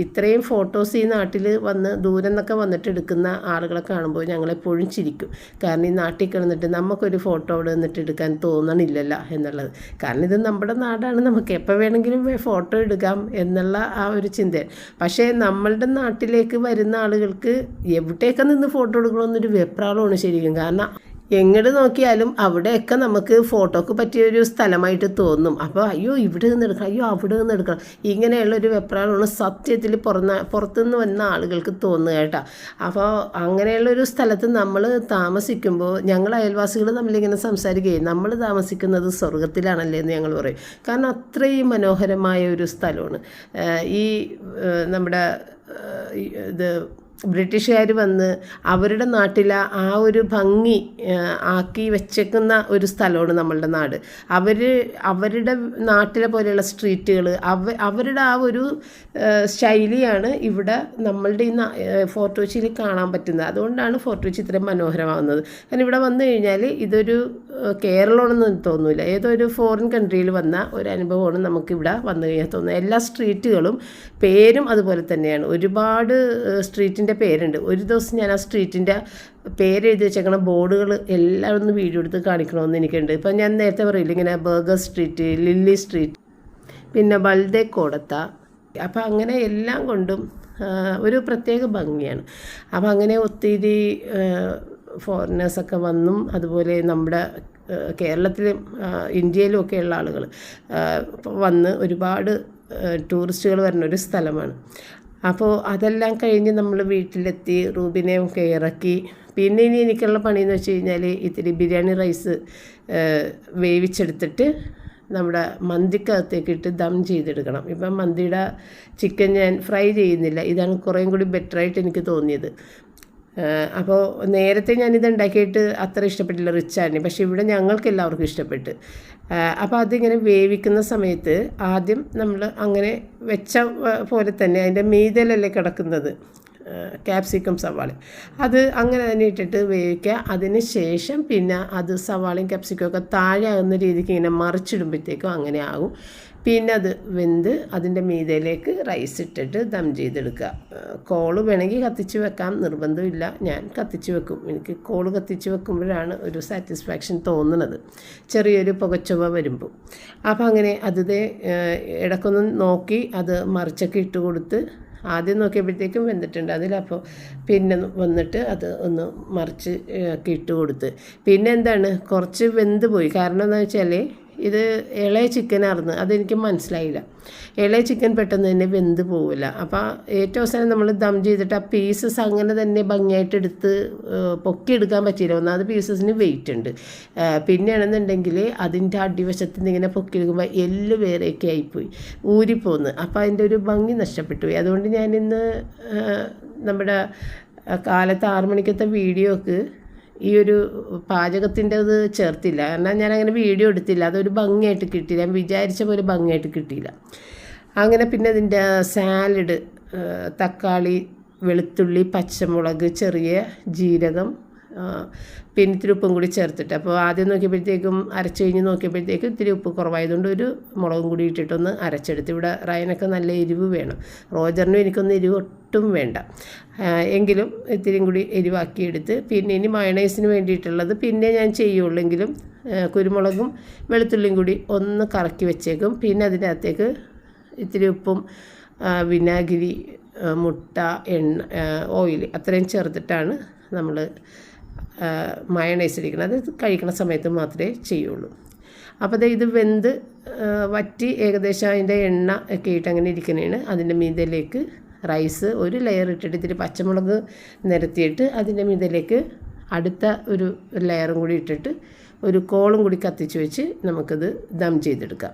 ഇത്രയും ഫോട്ടോസ് ഈ നാട്ടിൽ വന്ന് ദൂരം നിന്നൊക്കെ വന്നിട്ട് എടുക്കുന്ന ആളുകളെ കാണുമ്പോൾ ഞങ്ങളെപ്പോഴും ചിരിക്കും. കാരണം ഈ നാട്ടിൽ കിടന്നിട്ട് നമുക്കൊരു ഫോട്ടോ അവിടെ നിന്നിട്ട് എടുക്കാൻ തോന്നണില്ലല്ലോ എന്നുള്ളത്. കാരണം ഇത് നമ്മുടെ നാടാണ്. നമുക്ക് എപ്പോൾ വേണമെങ്കിലും ഫോട്ടോ എടുക്കാം എന്നുള്ള ആ ഒരു ചിന്തയാണ്. പക്ഷേ നമ്മളുടെ നാട്ടിലേക്ക് വരുന്ന ആളുകൾക്ക് എവിടെയൊക്കെ നിന്ന് ഫോട്ടോ എടുക്കണമെന്നൊരു വെപ്രാളമാണ് ശരിക്കും. കാരണം എങ്ങോട്ട് നോക്കിയാലും അവിടെയൊക്കെ നമുക്ക് ഫോട്ടോക്ക് പറ്റിയൊരു സ്ഥലമായിട്ട് തോന്നും. അപ്പോൾ അയ്യോ ഇവിടെ നിന്ന് എടുക്കണം അയ്യോ അവിടെ നിന്ന് എടുക്കണം. ഇങ്ങനെയുള്ളൊരു വെപ്രാളമാണ് സത്യത്തിൽ പുറന്ന പുറത്തുനിന്ന് വന്ന ആളുകൾക്ക് തോന്നുക കേട്ടോ. അപ്പോൾ അങ്ങനെയുള്ളൊരു സ്ഥലത്ത് നമ്മൾ താമസിക്കുമ്പോൾ ഞങ്ങൾ അയൽവാസികൾ തമ്മിലിങ്ങനെ സംസാരിക്കുകയും നമ്മൾ താമസിക്കുന്നത് സ്വർഗത്തിലാണല്ലേ എന്ന് ഞങ്ങൾ പറയും. കാരണം അത്രയും മനോഹരമായ ഒരു സ്ഥലമാണ്. ഈ നമ്മുടെ ഇത് ബ്രിട്ടീഷുകാർ വന്ന് അവരുടെ നാട്ടിലെ ആ ഒരു ഭംഗി ആക്കി വെച്ചേക്കുന്ന ഒരു സ്ഥലമാണ് നമ്മളുടെ നാട്. അവർ അവരുടെ നാട്ടിലെ പോലെയുള്ള സ്ട്രീറ്റുകൾ അവ അവരുടെ ആ ഒരു ശൈലിയാണ് ഇവിടെ നമ്മളുടെ ഈ ഫോർട്ട് കൊച്ചിയിൽ കാണാൻ പറ്റുന്നത്. അതുകൊണ്ടാണ് ഫോർട്ട് കൊച്ചി ഇത്രയും മനോഹരമാവുന്നത്. കാരണം ഇവിടെ വന്നു കഴിഞ്ഞാൽ ഇതൊരു കേരളമാണെന്ന് തോന്നില്ല ഏതോ ഒരു ഫോറിൻ കൺട്രിയിൽ വന്ന ഒരു അനുഭവമാണ് നമുക്കിവിടെ വന്നു കഴിഞ്ഞാൽ തോന്നുന്നത്. എല്ലാ സ്ട്രീറ്റുകളും പേരും അതുപോലെ തന്നെയാണ്. ഒരുപാട് സ്ട്രീറ്റിന്റെ പേരുണ്ട്. ഒരു ദിവസം ഞാൻ ആ സ്ട്രീറ്റിന്റെ പേര് എഴുതി വെച്ചേക്കണ ബോർഡുകൾ എല്ലാം ഒന്ന് വീഡിയോ എടുത്ത് കാണിക്കണമെന്ന് എനിക്കുണ്ട്. ഇപ്പം ഞാൻ നേരത്തെ പറയില്ല ഇങ്ങനെ ബർഗർ സ്ട്രീറ്റ് ലില്ലി സ്ട്രീറ്റ് പിന്നെ ബൽദേ കോടത്ത അപ്പം അങ്ങനെ എല്ലാം കൊണ്ടും ഒരു പ്രത്യേക ഭംഗിയാണ്. അപ്പം അങ്ങനെ ഒത്തിരി ഫോറിനേഴ്സൊക്കെ വന്നും അതുപോലെ നമ്മുടെ കേരളത്തിലും ഇന്ത്യയിലും ഒക്കെയുള്ള ആളുകൾ വന്ന് ഒരുപാട് ടൂറിസ്റ്റുകൾ വരുന്ന ഒരു സ്ഥലമാണ്. അപ്പോൾ അതെല്ലാം കഴിഞ്ഞ് നമ്മൾ വീട്ടിലെത്തി റൂബിനെ ഒക്കെ ഇറക്കി പിന്നെ ഇനി എനിക്കുള്ള പണിയെന്ന് വെച്ച് കഴിഞ്ഞാൽ ഇത്തിരി ബിരിയാണി റൈസ് വേവിച്ചെടുത്തിട്ട് നമ്മുടെ മന്തിക്കകത്തേക്ക് ഇട്ട് ദം ചെയ്തെടുക്കണം. ഇപ്പം മന്തിയുടെ ചിക്കൻ ഞാൻ ഫ്രൈ ചെയ്യുന്നില്ല. ഇതാണ് കുറേയും കൂടി ബെറ്ററായിട്ട് എനിക്ക് തോന്നിയത്. അപ്പോൾ നേരത്തെ ഞാനിത് ഉണ്ടാക്കിയിട്ട് അത്ര ഇഷ്ടപ്പെട്ടില്ല റിച്ചാണ് പക്ഷേ ഇവിടെ ഞങ്ങൾക്ക് എല്ലാവർക്കും ഇഷ്ടപ്പെട്ട്. അപ്പോൾ അതിങ്ങനെ വേവിക്കുന്ന സമയത്ത് ആദ്യം നമ്മൾ അങ്ങനെ വെച്ച പോലെ തന്നെ അതിന്റെ മീതലല്ലേ കിടക്കുന്നത്? ക്യാപ്സിക്കം സവാള അത് അങ്ങനെ തന്നെ ഇട്ടിട്ട് വേവിക്കുക. അതിന് ശേഷം പിന്നെ അത് സവാളയും ക്യാപ്സിക്കും ഒക്കെ താഴെ ആകുന്ന രീതിക്ക് ഇങ്ങനെ മറിച്ചിടുമ്പോഴത്തേക്കും അങ്ങനെ ആകും. പിന്നെ അത് വെന്ത് അതിന്റെ മീതയിലേക്ക് റൈസ് ഇട്ടിട്ട് ദം ചെയ്തെടുക്കുക. കോൾ വേണമെങ്കിൽ കത്തിച്ച് വെക്കാം നിർബന്ധമില്ല. ഞാൻ കത്തിച്ച് വെക്കും. എനിക്ക് കോൾ കത്തിച്ച് വെക്കുമ്പോഴാണ് ഒരു സാറ്റിസ്ഫാക്ഷൻ തോന്നുന്നത് ചെറിയൊരു പുകച്ചുവ വരുമ്പോൾ അപ്പോൾ അങ്ങനെ അത് ഇടക്കൊന്ന് നോക്കി അത് മറിച്ചൊക്കെ ഇട്ട് കൊടുത്ത് ആദ്യം നോക്കിയപ്പോഴത്തേക്കും വെന്തിട്ടുണ്ട്. അതിലപ്പോൾ പിന്നെ വന്നിട്ട് അത് ഒന്ന് മറിച്ച് ഒക്കെ ഇട്ട് കൊടുത്ത്. പിന്നെ എന്താണ്? കുറച്ച് വെന്ത് പോയി. കാരണം എന്താ വെച്ചാൽ ഇത് ഇളയ ചിക്കനായിരുന്നു. അതെനിക്ക് മനസ്സിലായില്ല. ഇളയ ചിക്കൻ പെട്ടെന്ന് തന്നെ വെന്ത് പോവില്ല. അപ്പോൾ ഏറ്റവും അവസാനം നമ്മൾ ദം ചെയ്തിട്ട് ആ പീസസ് അങ്ങനെ തന്നെ ഭംഗിയായിട്ട് എടുത്ത് പൊക്കിയെടുക്കാൻ പറ്റിയില്ല. ഒന്നാമത് പീസസിന് വെയിറ്റ് ഉണ്ട്. പിന്നെയാണെന്നുണ്ടെങ്കിൽ അതിന്റെ അടിവശത്ത് നിന്ന് ഇങ്ങനെ പൊക്കിയെടുക്കുമ്പോൾ എല്ല് വേറെയൊക്കെ ആയിപ്പോയി. ഊരിപ്പോന്ന്. അപ്പോൾ അതിന്റെ ഒരു ഭംഗി നഷ്ടപ്പെട്ടു പോയി. അതുകൊണ്ട് ഞാനിന്ന് നമ്മുടെ കാലത്ത് ആറുമണിക്കത്തെ വീഡിയോക്ക് ഈ ഒരു പാചകത്തിന്റെ ഇത് ചേർത്തില്ല. കാരണം ഞാനങ്ങനെ വീഡിയോ എടുത്തില്ല. അതൊരു ഭംഗിയായിട്ട് കിട്ടിയില്ല. ഞാൻ വിചാരിച്ച പോലെ ഭംഗിയായിട്ട് കിട്ടിയില്ല. അങ്ങനെ പിന്നെ അതിന്റെ സാലഡ് തക്കാളി വെളുത്തുള്ളി പച്ചമുളക് ചെറിയ ജീരകം പിന്നെ ഇത്തിരി ഉപ്പും കൂടി ചേർത്തിട്ട്. അപ്പോൾ ആദ്യം നോക്കിയപ്പോഴത്തേക്കും അരച്ച് കഴിഞ്ഞ് നോക്കിയപ്പോഴത്തേക്കും ഇത്തിരി ഉപ്പ് കുറവായതുകൊണ്ട് ഒരു മുളകും കൂടി ഇട്ടിട്ടൊന്ന് അരച്ചെടുത്ത്. ഇവിടെ റയനൊക്കെ നല്ല എരിവ് വേണം. റോജറിനും എനിക്കൊന്നും എരിവ് ഒട്ടും വേണ്ട. എങ്കിലും ഇത്തിരിയും കൂടി എരിവാക്കിയെടുത്ത് പിന്നെ ഇനി മയണൈസിന് വേണ്ടിയിട്ടുള്ളത് പിന്നെ ഞാൻ ചെയ്യുള്ളെങ്കിലും കുരുമുളകും വെളുത്തുള്ളിയും കൂടി ഒന്ന് കറക്കി വെച്ചേക്കും. പിന്നെ അതിനകത്തേക്ക് ഇത്തിരി ഉപ്പും വിനാഗിരി മുട്ട എണ്ണ ഓയിൽ അത്രയും ചേർത്തിട്ടാണ് നമ്മൾ മയണൈസ് ഇരിക്കണം അത് കഴിക്കുന്ന സമയത്ത് മാത്രമേ ചെയ്യുള്ളൂ. അപ്പോൾ ഇത് വെന്ത് വറ്റി ഏകദേശം അതിന്റെ എണ്ണ ഒക്കെ ഇട്ട് അങ്ങനെ ഇരിക്കുന്നതാണ് അതിന്റെ മീതയിലേക്ക് റൈസ് ഒരു ലെയർ ഇട്ടിട്ട് ഇത്തിരി പച്ചമുളക് നിരത്തിയിട്ട് അതിന്റെ മീതയിലേക്ക് അടുത്ത ഒരു ലെയറും കൂടി ഇട്ടിട്ട് ഒരു കോളും കൂടി കത്തിച്ച് വെച്ച് നമുക്കത് ദം ചെയ്തെടുക്കാം.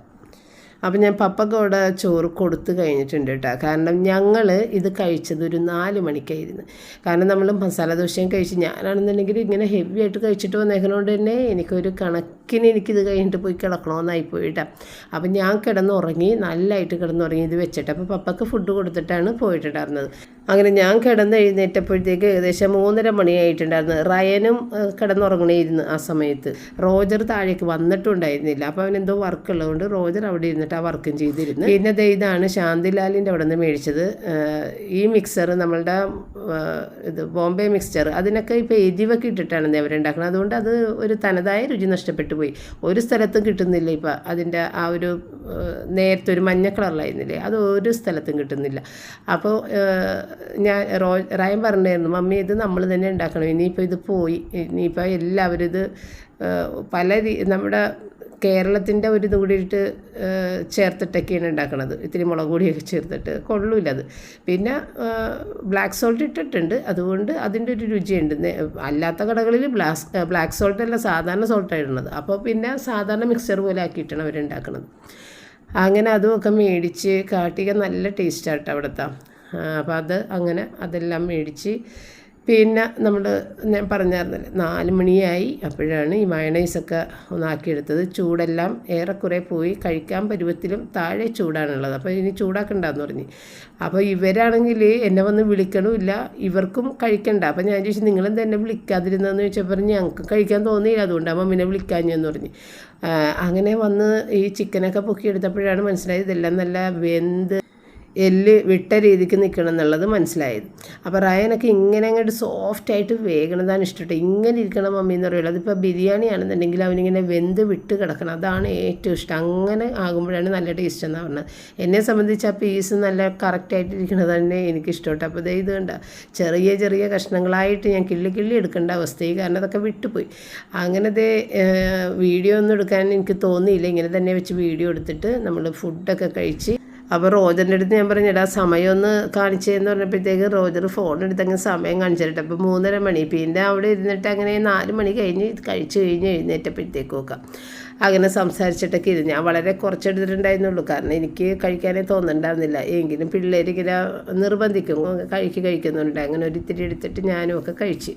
അപ്പം ഞാൻ പപ്പക്കോടെ ചോറ് കൊടുത്തു കഴിഞ്ഞിട്ടുണ്ട് കേട്ടോ കാരണം ഞങ്ങൾ ഇത് കഴിച്ചത് ഒരു നാല് മണിക്കായിരുന്നു. കാരണം നമ്മൾ മസാല ദോശയും കഴിച്ച് ഞാനാണെന്നുണ്ടെങ്കിൽ ഇങ്ങനെ ഹെവി ആയിട്ട് കഴിച്ചിട്ട് വന്നേക്കുന്നതുകൊണ്ട് തന്നെ എനിക്കൊരു കണക്കിന് എനിക്കിത് കഴിഞ്ഞിട്ട് പോയി കിടക്കണമെന്നായി പോയിട്ടാ. അപ്പം ഞാൻ കിടന്നുറങ്ങി നല്ലതായിട്ട് കിടന്നുറങ്ങി ഇത് വെച്ചിട്ട്. അപ്പോൾ പപ്പക്ക് ഫുഡ് കൊടുത്തിട്ടാണ് പോയിട്ടുണ്ടായിരുന്നത്. അങ്ങനെ ഞാൻ കിടന്ന് എഴുന്നേറ്റപ്പോഴത്തേക്ക് ഏകദേശം മൂന്നര മണിയായിട്ടുണ്ടായിരുന്നു. റയനും കിടന്നുറങ്ങണേയിരുന്നു ആ സമയത്ത്. റോജർ താഴേക്ക് വന്നിട്ടുണ്ടായിരുന്നില്ല. അപ്പോൾ അവൻ എന്തോ വർക്ക് ഉള്ളതുകൊണ്ട് റോജർ അവിടെ ഇരുന്നിട്ട് ആ വർക്കും ചെയ്തിരുന്നു. പിന്നെ ഇതാണ് ശാന്തിലാലിന്റെ അവിടെ നിന്ന് മേടിച്ചത് ഈ മിക്സർ നമ്മളുടെ ഇത് ബോംബെ മിക്സ്ചർ അതിനൊക്കെ ഇപ്പോൾ എരിവൊക്കെ ഇട്ടിട്ടാണ് അവരുണ്ടാക്കുന്നത് അതുകൊണ്ട് അത് ഒരു തനതായ രുചി നഷ്ടപ്പെട്ടു പോയി. ഒരു സ്ഥലത്തും കിട്ടുന്നില്ല ഇപ്പം. അതിന്റെ ആ ഒരു നേരത്തെ ഒരു മഞ്ഞ കളറിലായിരുന്നില്ലേ അത് ഒരു സ്ഥലത്തും കിട്ടുന്നില്ല. അപ്പോൾ ഞാൻ റോ റായം പറഞ്ഞായിരുന്നു മമ്മി ഇത് നമ്മൾ തന്നെ ഉണ്ടാക്കണം. ഇനിയിപ്പോൾ ഇത് പോയി. ഇനിയിപ്പോൾ എല്ലാവരും ഇത് പല രീ നമ്മുടെ കേരളത്തിന്റെ ഒരു ഇത് കൂടിയിട്ട് ചേർത്തിട്ടൊക്കെയാണ് ഉണ്ടാക്കണത്. ഇത്തിരി മുളക് പൊടിയൊക്കെ ചേർത്തിട്ട് കൊള്ളൂല അത്. പിന്നെ ബ്ലാക്ക് സോൾട്ട് ഇട്ടിട്ടുണ്ട്. അതുകൊണ്ട് അതിന്റെ ഒരു രുചിയുണ്ട്. അല്ലാത്ത കടകളിൽ ബ്ലാക്ക് ബ്ലാക്ക് സോൾട്ട് അല്ല സാധാരണ സോൾട്ടാണ് ഇടുന്നത്. അപ്പോൾ പിന്നെ സാധാരണ മിക്സർ പോലെ ആക്കിയിട്ടാണ് അവരുണ്ടാക്കുന്നത് അങ്ങനെ അതുമൊക്കെ മേടിച്ച് കാട്ടിക നല്ല ടേസ്റ്റാട്ടോ അവിടുത്തെ. അപ്പോൾ അത് അങ്ങനെ അതെല്ലാം മേടിച്ച് പിന്നെ നമ്മൾ ഞാൻ പറഞ്ഞായിരുന്നല്ലോ നാല് മണിയായി. അപ്പോഴാണ് ഈ മയണൈസൊക്കെ ഒന്നാക്കിയെടുത്തത്. ചൂടെല്ലാം ഏറെക്കുറെ പോയി കഴിക്കാൻ പരുവത്തിലും താഴെ ചൂടാണുള്ളത്. അപ്പോൾ ഇനി ചൂടാക്കണ്ടെന്ന് പറഞ്ഞു. അപ്പോൾ ഇവരാണെങ്കിൽ എന്നെ വന്ന് വിളിക്കണമില്ല. ഇവർക്കും കഴിക്കണ്ട. അപ്പോൾ ഞാൻ ചോദിച്ചു നിങ്ങളെന്താ തന്നെ വിളിക്കാതിരുന്നതെന്ന് ചോദിച്ചപ്പോൾ ഞങ്ങൾക്ക് കഴിക്കാൻ തോന്നിയില്ല. അതുകൊണ്ട് അമ്മ പിന്നെ പറഞ്ഞു. പറഞ്ഞ് അങ്ങനെ വന്ന് ഈ ചിക്കനൊക്കെ പൊക്കിയെടുത്തപ്പോഴാണ് മനസ്സിലായത് ഇതെല്ലാം നല്ല വെന്ത് എല്ല് വിട്ട രീതിക്ക് നിൽക്കണം എന്നുള്ളത് മനസ്സിലായത്. അപ്പോൾ റയനൊക്കെ ഇങ്ങനെ അങ്ങോട്ട് സോഫ്റ്റായിട്ട് വേഗണതാണ് ഇഷ്ടപ്പെട്ടത് ഇങ്ങനെ ഇരിക്കണം മമ്മി എന്ന് പറയുള്ളൂ. അതിപ്പോൾ ബിരിയാണി ആണെന്നുണ്ടെങ്കിൽ അവനിങ്ങനെ വെന്ത് വിട്ട് കിടക്കണം. അതാണ് ഏറ്റവും ഇഷ്ടം. അങ്ങനെ ആകുമ്പോഴാണ് നല്ല ടേസ്റ്റ് എന്നാണ് പറഞ്ഞത്. എന്നെ സംബന്ധിച്ച് ആ പീസ് നല്ല കറക്റ്റായിട്ട് ഇരിക്കുന്നത് തന്നെ എനിക്ക് ഇഷ്ടപ്പെട്ടു അപ്പോൾ ഇത് വേണ്ട ചെറിയ ചെറിയ കഷ്ണങ്ങളായിട്ട് ഞാൻ കിള്ളി കിള്ളി എടുക്കേണ്ട അവസ്ഥയിൽ കാരണം അതൊക്കെ വിട്ടുപോയി. അങ്ങനത്തെ വീഡിയോ ഒന്നും എടുക്കാൻ എനിക്ക് തോന്നിയില്ല. ഇങ്ങനെ തന്നെ വെച്ച് വീഡിയോ എടുത്തിട്ട് നമ്മൾ ഫുഡൊക്കെ കഴിച്ച് അപ്പോൾ റോജറിന്റെ അടുത്ത് ഞാൻ പറഞ്ഞു എടാ സമയം ഒന്ന് കാണിച്ചതെന്ന് പറഞ്ഞപ്പോഴത്തേക്ക് റോജർ ഫോൺ എടുത്ത് അങ്ങനെ സമയം കാണിച്ചിട്ട് അപ്പോൾ മൂന്നര മണി. പിന്നെ അവിടെ ഇരുന്നിട്ട് അങ്ങനെ നാല് മണി കഴിഞ്ഞ് കഴിച്ചു കഴിഞ്ഞ് എഴുന്നേറ്റപ്പോഴത്തേക്കും ഒക്കെ അങ്ങനെ സംസാരിച്ചിട്ടൊക്കെ ഇരുന്ന്. ഞാൻ വളരെ കുറച്ചെടുത്തിട്ടുണ്ടായിരുന്നുള്ളൂ. കാരണം എനിക്ക് കഴിക്കാനേ തോന്നുന്നുണ്ടായിരുന്നില്ല. എങ്കിലും പിള്ളേരിങ്ങനെ നിർബന്ധിക്കും. കഴിക്ക് കഴിക്കുന്നുണ്ട്. അങ്ങനെ ഒരു ഇത്തിരി എടുത്തിട്ട് ഞാനും ഒക്കെ കഴിച്ച്.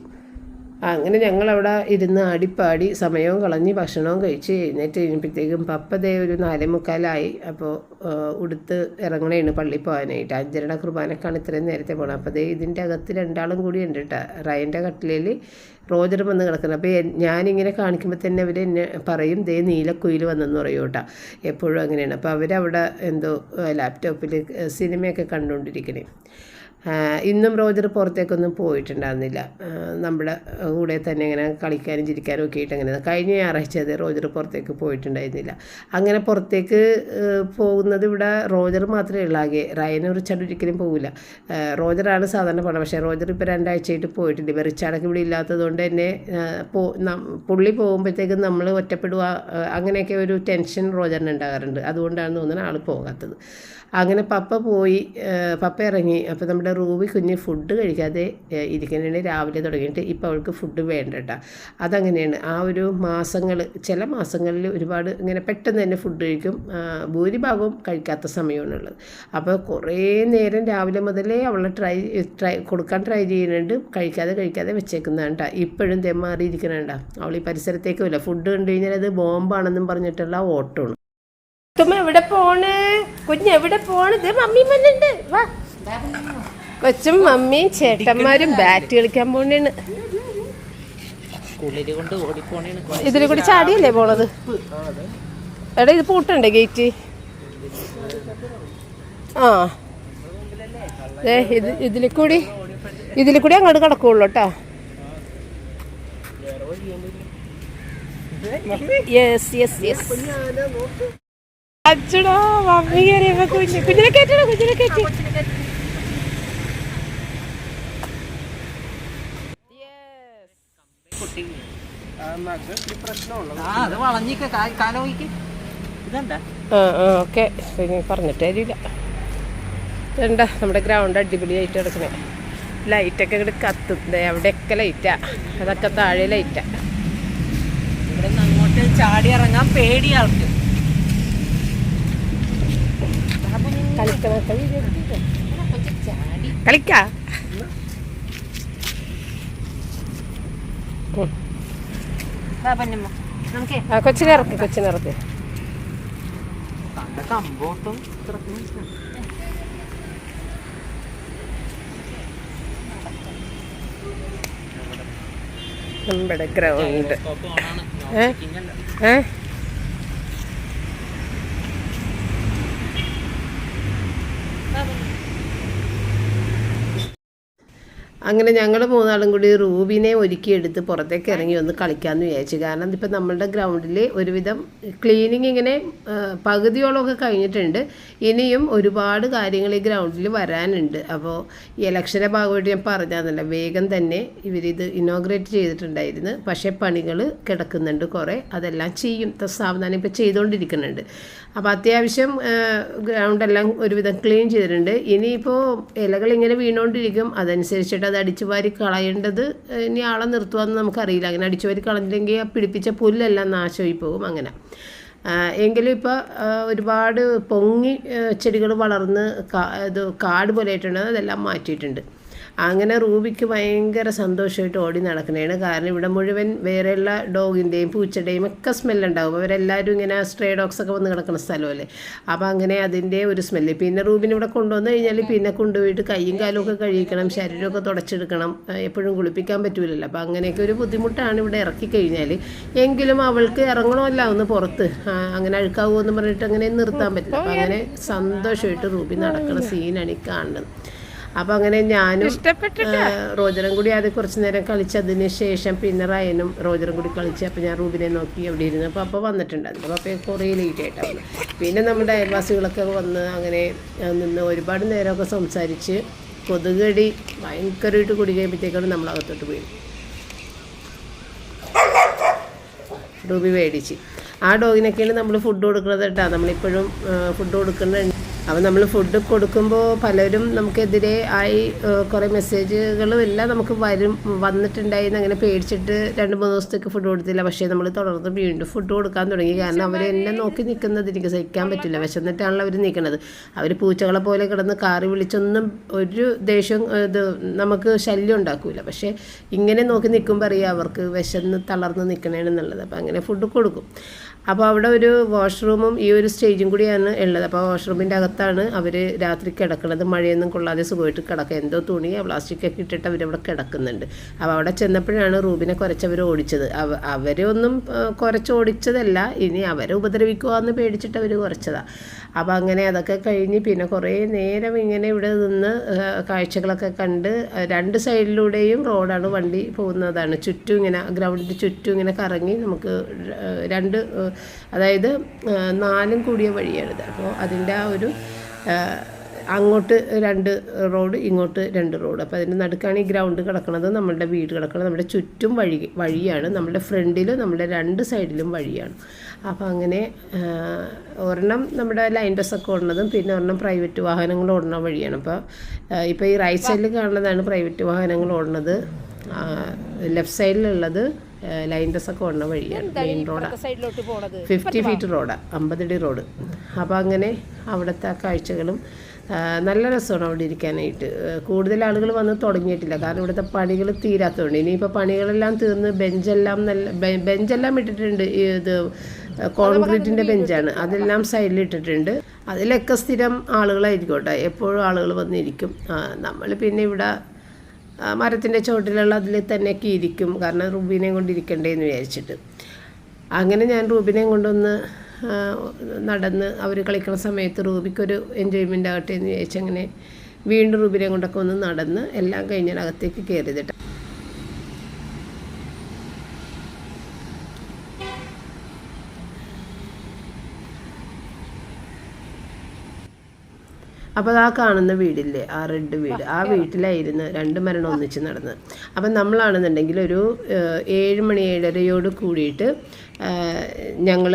അങ്ങനെ ഞങ്ങളവിടെ ഇരുന്ന് ആടിപ്പാടി സമയവും കളഞ്ഞ് ഭക്ഷണവും കഴിച്ച് എഴുന്നേറ്റ് കഴിഞ്ഞപ്പോഴത്തേക്കും പപ്പതേ ഒരു നാലേ മുക്കാലായി അപ്പോൾ ഉടുത്ത് ഇറങ്ങണേണ് പള്ളി പോകാനായിട്ട്. അഞ്ചരയുടെ കുർബാനക്കാണ് ഇത്രയും നേരത്തെ പോകണം അപ്പോൾ ദേ ഇതിന്റെ അകത്ത് രണ്ടാളും കൂടി ഉണ്ട് കേട്ടോ റയന്റെ കട്ടിലിൽ റോജർ വന്ന് കിടക്കുന്നത് അപ്പോൾ ഞാനിങ്ങനെ കാണിക്കുമ്പോൾ തന്നെ അവർ എന്നെ പറയും ദേ നീലക്കുയിൽ വന്നെന്ന് പറയും കേട്ടോ. എപ്പോഴും അങ്ങനെയാണ്. അപ്പോൾ അവരവിടെ എന്തോ ലാപ്ടോപ്പിൽ സിനിമയൊക്കെ കണ്ടുകൊണ്ടിരിക്കണേ. ഇന്നും റോജർ പുറത്തേക്കൊന്നും പോയിട്ടുണ്ടായിരുന്നില്ല. നമ്മുടെ കൂടെ തന്നെ ഇങ്ങനെ കളിക്കാനും ചിരിക്കാനും ഒക്കെ ആയിട്ട് അങ്ങനെ കഴിഞ്ഞ ഞായറാഴ്ച അതെ റോജർ പുറത്തേക്ക് പോയിട്ടുണ്ടായിരുന്നില്ല. അങ്ങനെ പുറത്തേക്ക് പോകുന്നത് ഇവിടെ റോജർ മാത്രമേ ഉള്ളാകെ റയന് റിച്ചാർഡ് ഒരിക്കലും പോകില്ല റോജറാണ് സാധാരണ പോകണം പക്ഷേ റോജർ ഇപ്പോൾ രണ്ടാഴ്ചയായിട്ട് പോയിട്ടുണ്ട്. ഇപ്പോൾ റിച്ചാർഡൊക്കെ ഇവിടെ ഇല്ലാത്തതുകൊണ്ട് തന്നെ പോ പുള്ളി പോകുമ്പോഴത്തേക്കും നമ്മൾ ഒറ്റപ്പെടുക അങ്ങനെയൊക്കെ ഒരു ടെൻഷൻ റോജറിന് ഉണ്ടാകാറുണ്ട്. അതുകൊണ്ടാണ് തോന്നുന്നത് ആൾ പോകാത്തത്. അങ്ങനെ പപ്പ പോയി പപ്പ ഇറങ്ങി. അപ്പോൾ നമ്മുടെ റൂബി കുഞ്ഞ് ഫുഡ് കഴിക്കാതെ ഇരിക്കുന്നതിന് രാവിലെ തുടങ്ങിയിട്ട് ഇപ്പോൾ അവൾക്ക് ഫുഡ് വേണ്ട കേട്ടോ അതങ്ങനെയാണ്. ആ ഒരു മാസങ്ങൾ ചില മാസങ്ങളിൽ ഒരുപാട് ഇങ്ങനെ പെട്ടെന്ന് തന്നെ ഫുഡ് കഴിക്കും. ഭൂരിഭാഗവും കഴിക്കാത്ത സമയമാണുള്ളത്. അപ്പോൾ കുറേ നേരം രാവിലെ മുതലേ അവളെ ട്രൈ ട്രൈ കൊടുക്കാൻ ട്രൈ ചെയ്യുന്നുണ്ട്. കഴിക്കാതെ കഴിക്കാതെ വെച്ചേക്കുന്നതാണ് കേട്ടോ ഇപ്പോഴും തെമ്മാറിയിരിക്കണണ്ട അവൾ ഈ പരിസരത്തേക്കും ഇല്ല ഫുഡ് കണ്ടു കഴിഞ്ഞാൽ അത് ബോംബാണെന്നും പറഞ്ഞിട്ടുള്ള ഓട്ടമാണ്. തുമ്മ എവിടെ പോണ്? കുഞ്ഞ് എവിടെ പോണ്? ഇത് മമ്മി വന്നിണ്ട്. വാ. കൊച്ചും മമ്മിയും ചേട്ടന്മാരും ബാറ്റ് കളിക്കാൻ പോണേണ്. ഇതിൽ കൂടി ചാടിയല്ലേ പോണത്? എടാ ഇത് പൂട്ടണ്ടേ ഗേറ്റ്. ആ. ഏ ഇത് ഇതിൽ കൂടി ഇതിൽ കൂടി അങ്ങോട്ട് കിടക്കുള്ളൂ കേട്ടോ യെസ് യെസ് യെസ് അച്ചടാ മമ്മി കയറിയപ്പോ കുഞ്ഞു. കുഞ്ഞിനെ കയറ്റണം കുഞ്ഞിനെ കയറ്റി. ഓക്കെ. പറഞ്ഞിട്ട് ഇതുണ്ട നമ്മുടെ ഗ്രൗണ്ട് അടിപൊളിയായിട്ട് കിടക്കണേ. ലൈറ്റൊക്കെ ഇങ്ങോട്ട് കത്തുന്നത് അവിടെയൊക്കെ ലൈറ്റാ അതൊക്കെ താഴെ ലൈറ്റാ ഇവിടെ നിന്ന് അങ്ങോട്ട് ചാടി ഇറങ്ങാൻ പേടി കളിക്കാ? കൊച്ചിനെ ഇറക്കി കൊച്ചിനെ ഇറക്കി. നമ്മുടെ ഗ്രൗണ്ട് ഏ? ഏ? അങ്ങനെ ഞങ്ങൾ മൂന്നാളും കൂടി റൂബിനെ ഒരുക്കിയെടുത്ത് പുറത്തേക്ക് ഇറങ്ങി ഒന്ന് കളിക്കാമെന്ന് വിചാരിച്ചു. കാരണം ഇപ്പം നമ്മളുടെ ഗ്രൗണ്ടിൽ ഒരുവിധം ക്ലീനിങ് ഇങ്ങനെ പകുതിയോളമൊക്കെ കഴിഞ്ഞിട്ടുണ്ട്. ഇനിയും ഒരുപാട് കാര്യങ്ങൾ ഈ ഗ്രൗണ്ടിൽ വരാനുണ്ട്. അപ്പോൾ ഈ ഇലക്ഷന്റെ ഭാഗമായിട്ട് ഞാൻ പറഞ്ഞാന്നല്ല വേഗം തന്നെ ഇവരിത് ഇനോഗ്രേറ്റ് ചെയ്തിട്ടുണ്ടായിരുന്നു. പക്ഷേ പണികൾ കിടക്കുന്നുണ്ട് കുറേ. അതെല്ലാം ചെയ്യും. സാവധാനം ഇപ്പോൾ ചെയ്തുകൊണ്ടിരിക്കുന്നുണ്ട് അപ്പോൾ അത്യാവശ്യം ഗ്രൗണ്ടെല്ലാം ഒരുവിധം ക്ലീൻ ചെയ്തിട്ടുണ്ട്. ഇനിയിപ്പോൾ ഇലകൾ ഇങ്ങനെ വീണുകൊണ്ടിരിക്കും അതനുസരിച്ചിട്ട് അത് അടിച്ചു വാരി കളയേണ്ടത് ഇനി ആളെ നിർത്തുവാന്ന് നമുക്കറിയില്ല. അങ്ങനെ അടിച്ചു വാരി കളഞ്ഞില്ലെങ്കിൽ ആ പിടിപ്പിച്ച പുല്ലെല്ലാം നാശമായി പോകും അങ്ങനെ. എങ്കിലും ഇപ്പോൾ ഒരുപാട് പൊങ്ങി ചെടികൾ വളർന്ന് ഇത് കാട് പോലെ ആയിട്ടുണ്ട്. അതെല്ലാം മാറ്റിയിട്ടുണ്ട്. അങ്ങനെ റൂബിക്ക് ഭയങ്കര സന്തോഷമായിട്ട് ഓടി നടക്കുന്നതാണ് കാരണം ഇവിടെ മുഴുവൻ വേറെയുള്ള ഡോഗിന്റെയും പൂച്ചയുടെയും ഒക്കെ സ്മെല്ലുണ്ടാവും. അവരെല്ലാവരും ഇങ്ങനെ സ്ട്രേ ഡോഗ്സ് ഒക്കെ വന്ന് കിടക്കുന്ന സ്ഥലമല്ലേ? അപ്പോൾ അങ്ങനെ അതിന്റെ ഒരു സ്മെല്ല്. പിന്നെ റൂബിന് ഇവിടെ കൊണ്ടുവന്നു കഴിഞ്ഞാൽ പിന്നെ കൊണ്ടുപോയിട്ട് കൈയും കാലും ഒക്കെ കഴിക്കണം ശരീരമൊക്കെ തുടച്ചെടുക്കണം എപ്പോഴും കുളിപ്പിക്കാൻ പറ്റൂലല്ലോ. അപ്പോൾ അങ്ങനെയൊക്കെ ഒരു ബുദ്ധിമുട്ടാണ് ഇവിടെ ഇറക്കി കഴിഞ്ഞാൽ എങ്കിലും അവൾക്ക് ഇറങ്ങണമല്ല ഒന്ന് പുറത്ത് അങ്ങനെ അഴുക്കാവൂ എന്ന് പറഞ്ഞിട്ട് അങ്ങനെ നിർത്താൻ പറ്റില്ല. അപ്പോൾ അങ്ങനെ സന്തോഷമായിട്ട് റൂബി നടക്കുന്ന സീനാണ് ഈ കാണുന്നത്. അപ്പോൾ അങ്ങനെ ഞാനും റോജറും കൂടി അത് കുറച്ചു നേരം കളിച്ചതിന് ശേഷം പിന്നെ റയനും റോജറും കൂടി കളിച്ച് അപ്പൊ ഞാൻ റൂബിനെ നോക്കി അവിടെ ഇരുന്നു. അപ്പൊ അപ്പൊ വന്നിട്ടുണ്ടായിരുന്നു അപ്പൊ അപ്പൊ കുറേ ലേറ്റ് ആയിട്ടാണ് പിന്നെ നമ്മുടെ അയൽവാസികളൊക്കെ വന്ന് അങ്ങനെ നിന്ന് ഒരുപാട് നേരമൊക്കെ സംസാരിച്ച് കൊതുകടി ഭയങ്കരമായിട്ട് കുടി കഴിയുമ്പോഴത്തേക്കാണ് നമ്മൾ അകത്തോട്ട് പോയി. റൂബി മേടിച്ച്. ആ ഡോഗിനൊക്കെയാണ് നമ്മൾ ഫുഡ് കൊടുക്കുന്നത് കേട്ടോ. നമ്മളിപ്പോഴും ഫുഡ് കൊടുക്കുന്നുണ്ട് അപ്പോൾ നമ്മൾ ഫുഡ് കൊടുക്കുമ്പോൾ പലരും നമുക്കെതിരെ ആയി കുറേ മെസ്സേജുകളും എല്ലാം നമുക്ക് വരും വന്നിട്ടുണ്ടായിരുന്നു അങ്ങനെ പേടിച്ചിട്ട് രണ്ട് മൂന്ന് ദിവസത്തേക്ക് ഫുഡ് കൊടുത്തില്ല. പക്ഷേ നമ്മൾ തുടർന്ന് വീണ്ടും ഫുഡ് കൊടുക്കാൻ തുടങ്ങി. കാരണം അവർ എന്നെ നോക്കി നിൽക്കുന്നത് എനിക്ക് സഹിക്കാൻ പറ്റില്ല. വിശന്നിട്ടാണല്ലോ അവർ നിൽക്കുന്നത് അവർ പൂച്ചകളെ പോലെ കിടന്ന് കാറി വിളിച്ചൊന്നും ഒരു ദേഷ്യം ഇത് നമുക്ക് ശല്യം ഉണ്ടാക്കില്ല പക്ഷേ ഇങ്ങനെ നോക്കി നിൽക്കുമ്പോൾ അറിയാം അവർക്ക് വിശന്ന് തളർന്ന് നിൽക്കണേന്നുള്ളത് അപ്പോൾ അങ്ങനെ ഫുഡ് കൊടുക്കും. അപ്പോൾ അവിടെ ഒരു വാഷ്റൂമും ഈ ഒരു സ്റ്റേജും കൂടിയാണ് ഉള്ളത്. അപ്പോൾ വാഷ്റൂമിന്റെ അകത്താണ് അവർ രാത്രി കിടക്കുന്നത് മഴയൊന്നും കൊള്ളാതെ സുഖമായിട്ട് കിടക്കുക. എന്തോ തുണി പ്ലാസ്റ്റിക്കൊക്കെ ഇട്ടിട്ട് അവരവിടെ കിടക്കുന്നുണ്ട്. അപ്പോൾ അവിടെ ചെന്നപ്പോഴാണ് റൂബിനെ കുറച്ചവർ ഓടിച്ചത്. അവ അവരൊന്നും കുറച്ച് ഓടിച്ചതല്ല ഇനി അവരെ ഉപദ്രവിക്കുക എന്ന് പേടിച്ചിട്ട് അവർ കുറച്ചതാണ് അപ്പോൾ അങ്ങനെ അതൊക്കെ കഴിഞ്ഞ് പിന്നെ കുറേ നേരം ഇങ്ങനെ ഇവിടെ നിന്ന് കാഴ്ചകളൊക്കെ കണ്ട് രണ്ട് സൈഡിലൂടെയും റോഡാണ് വണ്ടി പോകുന്നതാണ്. ചുറ്റും ഇങ്ങനെ ഗ്രൗണ്ടിന്റെ ചുറ്റും ഇങ്ങനെ കറങ്ങി നമുക്ക് രണ്ട് അതായത് നാലും കൂടിയ വഴിയാണിത്. അപ്പോൾ അതിന്റെ ആ ഒരു അങ്ങോട്ട് രണ്ട് റോഡ് ഇങ്ങോട്ട് രണ്ട് റോഡ്. അപ്പോൾ അതിന്റെ നടുക്കാണ് ഈ ഗ്രൗണ്ട് കിടക്കുന്നത് നമ്മളുടെ വീട് കിടക്കുന്നത് നമ്മുടെ ചുറ്റും വഴി വഴിയാണ്. നമ്മുടെ ഫ്രണ്ടിലും നമ്മുടെ രണ്ട് സൈഡിലും വഴിയാണ്. അപ്പോൾ അങ്ങനെ ഒരെണ്ണം നമ്മുടെ ലൈൻ ബസ്സൊക്കെ ഓടുന്നതും പിന്നെ ഒരെണ്ണം പ്രൈവറ്റ് വാഹനങ്ങൾ ഓടുന്ന വഴിയാണ്. അപ്പോൾ ഇപ്പോൾ ഈ റൈറ്റ് സൈഡിൽ കാണുന്നതാണ് പ്രൈവറ്റ് വാഹനങ്ങൾ ഓടുന്നത് ലെഫ്റ്റ് സൈഡിലുള്ളത് ലൈൻ ബസ്സൊക്കെ ഓടുന്ന വഴിയാണ് മെയിൻ റോഡാണ് ഫിഫ്റ്റി ഫീറ്റ് റോഡാണ് അമ്പതടി റോഡ് അപ്പോൾ അങ്ങനെ അവിടുത്തെ കാഴ്ചകളും നല്ല രസമാണ് അവിടെ ഇരിക്കാനായിട്ട്. കൂടുതൽ ആളുകൾ വന്ന് തുടങ്ങിയിട്ടില്ല. കാരണം ഇവിടുത്തെ പണികൾ തീരാത്തതുകൊണ്ട്. ഇനിയിപ്പോൾ പണികളെല്ലാം തീർന്ന് ബെഞ്ചെല്ലാം നല്ല ബെഞ്ചെല്ലാം ഇട്ടിട്ടുണ്ട്. ഇത് കോൺക്രീറ്റിന്റെ ബെഞ്ചാണ്. അതെല്ലാം സൈഡിൽ ഇട്ടിട്ടുണ്ട് അതിലൊക്കെ സ്ഥിരം ആളുകളായിരിക്കോട്ടെ കേട്ടോ. എപ്പോഴും ആളുകൾ വന്നിരിക്കും. നമ്മൾ പിന്നെ ഇവിടെ മരത്തിന്റെ ചോട്ടിലുള്ള അതിൽ തന്നെയൊക്കെ ഇരിക്കും. കാരണം റൂബിനെയും കൊണ്ടിരിക്കണ്ടേ എന്ന് വിചാരിച്ചിട്ട്. അങ്ങനെ ഞാൻ റൂബിനെയും കൊണ്ടൊന്ന് നടന്ന് അവർ കളിക്കുന്ന സമയത്ത് റൂബിക്കൊരു എൻജോയ്മെന്റ് ആകട്ടെ എന്ന് വിചാരിച്ചങ്ങനെ വീണ്ടും റൂബിനെ കൊണ്ടൊക്കെ ഒന്ന് നടന്ന് എല്ലാം കഴിഞ്ഞാൽ അകത്തേക്ക് കയറിയതിട്ട് അപ്പോൾ ആ കാണുന്ന വീടില്ലേ? ആ റെഡ് വീട്. ആ വീട്ടിലായിരുന്നു രണ്ട് മരണം ഒന്നിച്ച് നടന്നത് അപ്പം നമ്മളാണെന്നുണ്ടെങ്കിൽ ഒരു ഏഴ് മണി ഏഴരയോട് കൂടിയിട്ട് ഞങ്ങൾ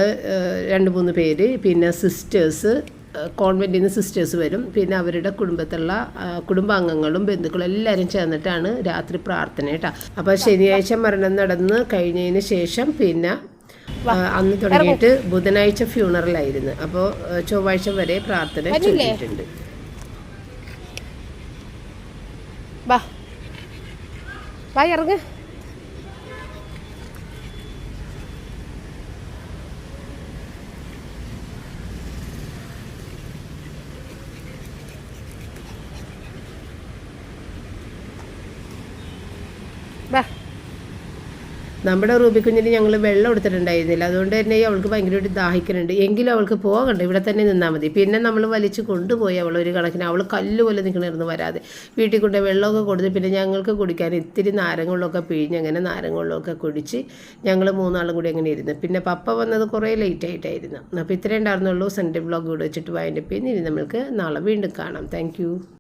രണ്ട് മൂന്ന് പേര് പിന്നെ സിസ്റ്റേഴ്സ് കോൺവെന്റിൽ നിന്ന് സിസ്റ്റേഴ്സ് വരും. പിന്നെ അവരുടെ കുടുംബത്തിലുള്ള കുടുംബാംഗങ്ങളും ബന്ധുക്കളും എല്ലാവരും ചേർന്നിട്ടാണ് രാത്രി പ്രാർത്ഥന കേട്ടോ. അപ്പോൾ ശനിയാഴ്ച മരണം നടന്ന് കഴിഞ്ഞതിന് ശേഷം പിന്നെ അന്ന് തുടങ്ങിയിട്ട് ബുധനാഴ്ച ഫ്യൂണറലായിരുന്നു അപ്പോൾ ചൊവ്വാഴ്ച വരെ പ്രാർത്ഥന ചൊല്ലിയിട്ടുണ്ട്. വാ വാ ഇറങ്ങ്. നമ്മുടെ റൂബി കുഞ്ഞിന് ഞങ്ങൾ വെള്ളം എടുത്തിട്ടുണ്ടായിരുന്നില്ല. അതുകൊണ്ട് തന്നെ അവൾക്ക് ഭയങ്കരമായിട്ട് ദാഹിക്കുന്നുണ്ട് എങ്കിലും അവൾക്ക് പോകണ്ട. ഇവിടെ തന്നെ നിന്നാൽ മതി. പിന്നെ നമ്മൾ വലിച്ച് കൊണ്ടുപോയി അവൾ ഒരു കണക്കിന് അവൾ കല്ല് പോലെ നിൽക്കണിരുന്നു വരാതെ. വീട്ടിൽ കൊണ്ട് വെള്ളമൊക്കെ കൊടുത്ത് പിന്നെ ഞങ്ങൾക്ക് കുടിക്കാൻ ഇത്തിരി നാരങ്ങളിലൊക്കെ പിഴിഞ്ഞ് അങ്ങനെ നാരങ്ങളിലൊക്കെ കുടിച്ച് ഞങ്ങൾ മൂന്നാളും കൂടി അങ്ങനെ ഇരുന്നു. പിന്നെ പപ്പ വന്നത് കുറേ ലേറ്റ് ആയിട്ടായിരുന്നു. അപ്പോൾ ഇത്രയേ ഉണ്ടായിരുന്നുള്ളൂ. സൺഡേ ബ്ലോഗ് ഇവിടെ വെച്ചിട്ട് വൈൻഡപ്പ് പിന്നെ ഇനി നമ്മൾക്ക് നാളെ വീണ്ടും കാണാം. താങ്ക്